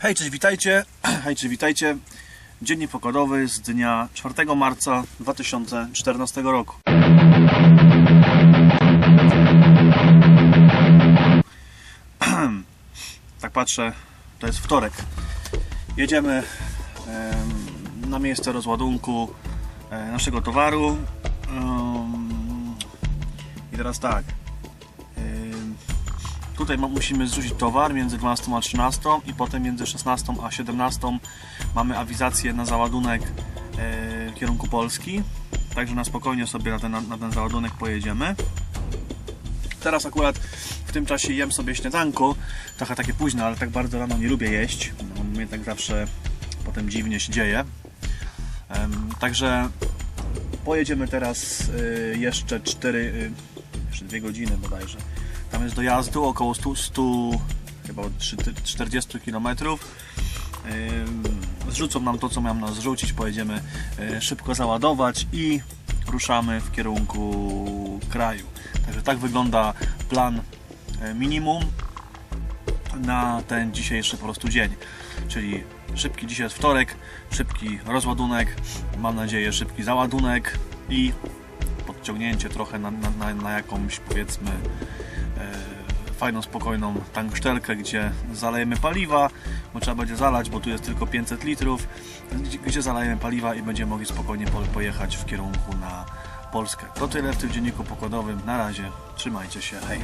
Hej, cześć, witajcie. Hej, cześć, witajcie. Dziennik pokładowy z dnia 4 marca 2014 roku. Tak patrzę, to jest wtorek. Jedziemy em, na miejsce rozładunku e, naszego towaru. I teraz tak. Tutaj musimy zrzucić towar między 12 a 13 i potem między 16 a 17 mamy awizację na załadunek e, w kierunku Polski. Także na spokojnie sobie na ten, na ten załadunek pojedziemy. Teraz akurat w tym czasie jem sobie śniadanko, trochę takie późno, ale tak bardzo rano nie lubię jeść. Mnie tak zawsze potem dziwnie się dzieje. Także pojedziemy teraz y, jeszcze 4, y, jeszcze 2 godziny bodajże. Tam jest dojazdu około 100, 100 chyba 3 40 km. Zrzucą nam to, co miałem nas zrzucić. Pojedziemy y, szybko załadować i ruszamy w kierunku kraju. Także tak wygląda plan y, minimum na ten dzisiejszy po prostu dzień. Czyli szybki dzisiaj jest wtorek, szybki rozładunek, mam nadzieję szybki załadunek i podciągnięcie trochę na, na, na, jakąś powiedzmy e, fajną, spokojną tanksztelkę, gdzie zalejemy paliwa, bo trzeba będzie zalać, bo tu jest tylko 500 litrów, gdzie, zalejemy paliwa i będziemy mogli spokojnie po, pojechać w kierunku na Polskę. To tyle w tym dzienniku pokładowym. Na razie, trzymajcie się, hej!